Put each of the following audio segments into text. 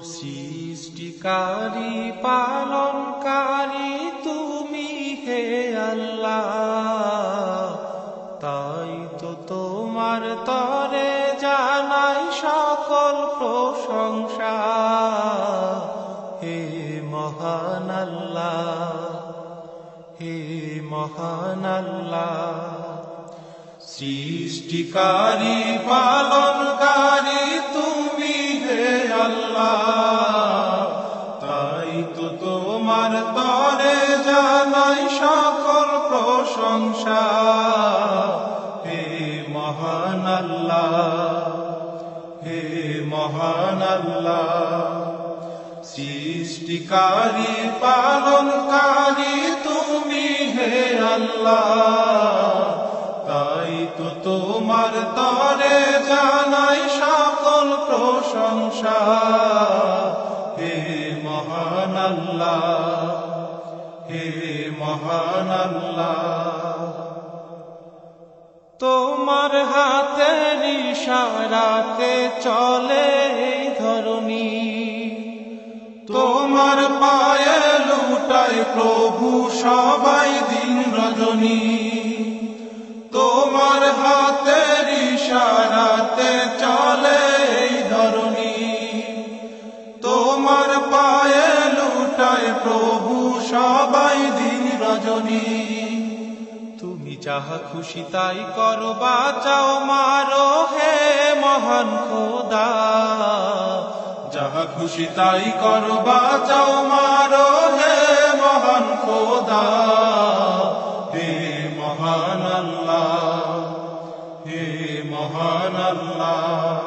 সৃষ্টিকারী, পালনকারী তুমি হে আল্লাহ। তাই তো তোমার তরে জানাই সকল প্রশংসা। হে মহান আল্লাহ, হে মহান আল্লাহ, সৃষ্টিকারী পালনকারী মহান হে মহান আল্লাহ, সৃষ্টিকারী, পালনকারী তুমি হে আল্লাহ। তাই তো তোমার তরে জানাই সকল প্রশংসা, হে মহান আল্লাহ, হে মহান আল্লাহ। ইশারাতে চলে এই তোমার পায়ে লুটায় প্রভু সবাই দিন রজনী। তোমার হাতের ইশারাতে চলে এই তোমার পায়ে লুটায় প্রভু সবাই দিন রজনী। যাহা খুশি তাই করো, বাঁচাও মারো হে মহান খোদা। যাহা খুশি তাই করো, বাঁচাও মারো হে মহান খোদা। হে মহান আল্লাহ, হে মহান আল্লাহ,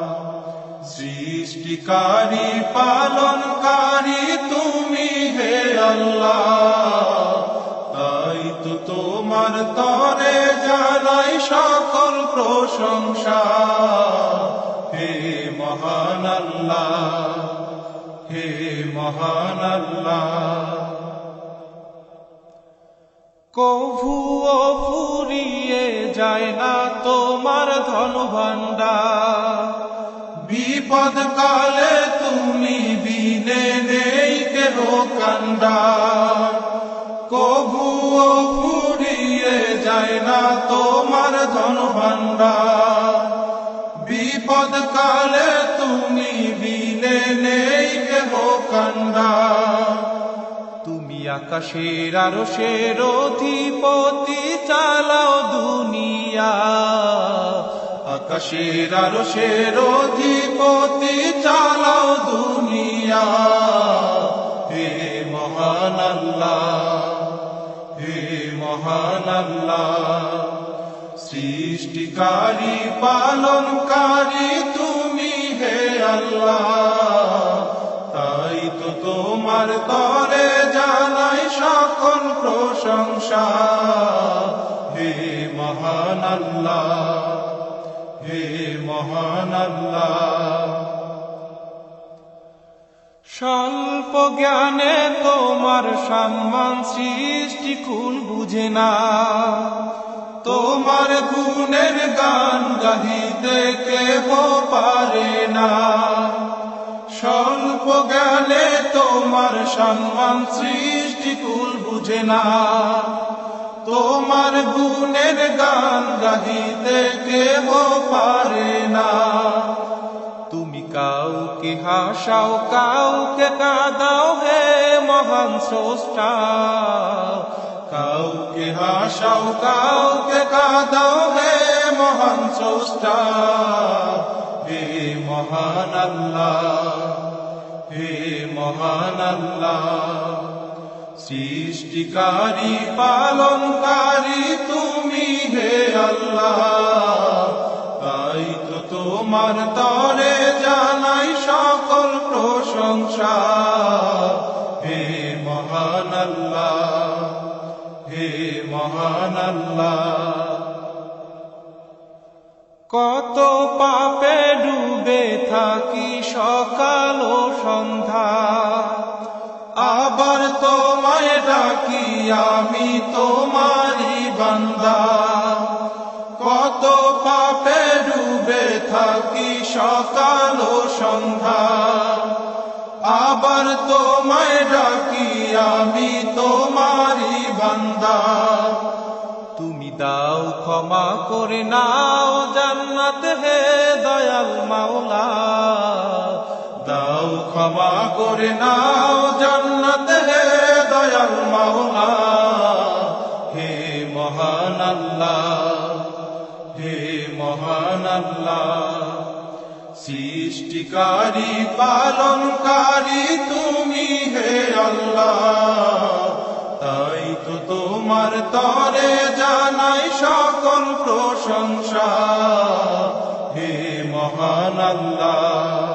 সৃষ্টিকারী, পালনকারী তুমি হে আল্লাহ। তোমার তরে জানাই সকল প্রশংসা। হে মহান আল্লাহ, হে মহান আল্লাহ। কভু ও ফুরিয়ে যায় না তোমার ধন ভাণ্ডার বিপদ কালে তুমি বিনে নেই কেহ কান্ডার কভু ও ফুরিয়ে যায় না তোমার ধন ভাণ্ডার বিপদ কালে তুমি বিনে নেই কেহ কান্ডার তুমি আকাশের আরও শের অধিপতি, চালাও দুনিয়া। আকাশের আরও শের অধিপতি, চালাও দুনিয়া। হে মহান আল্লাহ। মহান আল্লাহ সৃষ্টিকারী, পালনকারী, তুমি হে আল্লাহ। তাই তো তোমার তরে জানাই সকল প্রশংসা। হে মহান আল্লাহ, হে মহান আল্লাহ। স্বল্প জ্ঞানে তোমার সম্মান সৃষ্টি কুল বুঝে না। তোমার গুণের গান গাহিতে কেহ পারে না। স্বল্প জ্ঞানে তোমার সম্মান সৃষ্টি কুল বুঝে না। তোমার গুণের গান গাহিতে কেহ পারে না। কাউকে হাসাও, কাউকে কাঁদাও, হে মহান স্রষ্টা। কাউকে হাসাও, কাউকে কাঁদাও, হে মহান স্রষ্টা। হে মহান আল্লাহ, হে মহান আল্লাহ, সৃষ্টিকারী, পালনকারী তুমি হে আল্লাহ। তাই তো তোমার তরে জানাই মহান আল্লাহ। কত পাপে ডুবে থাকি সকাল ও সন্ধ্যা। আবার তোমায় ডাকি আমি তোমারই বান্দা। কত পাপে ডুবে থাকি সকাল ও সন্ধ্যা। আমার তোমায় ডাকি, আমি তোমারি বান্দা। তুমি দাও, ক্ষমা করে নাও, জান্নাত হে দয়াল মাওলা। দাও, ক্ষমা করে নাও, জান্নাত হে দয়াল মাওলা। হে মহান আল্লাহ, হে মহান আল্লাহ। সৃষ্টিকারী, পালনকারী তুমি হে আল্লাহ। তাই তো তোমার তরে জানাই সকল প্রশংসা। হে মহান আল্লাহ,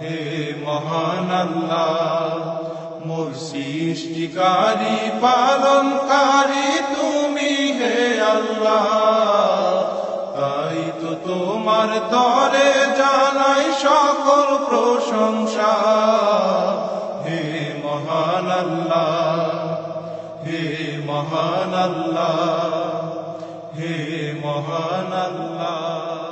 হে মহান আল্লাহ, মোর সৃষ্টিকারী, পালনকারী তুমি হে আল্লাহ। তাই তো তোমার তরে জানাই সকল প্রশংসা। হে মহান হে মহান হে মহান আল্লাহ।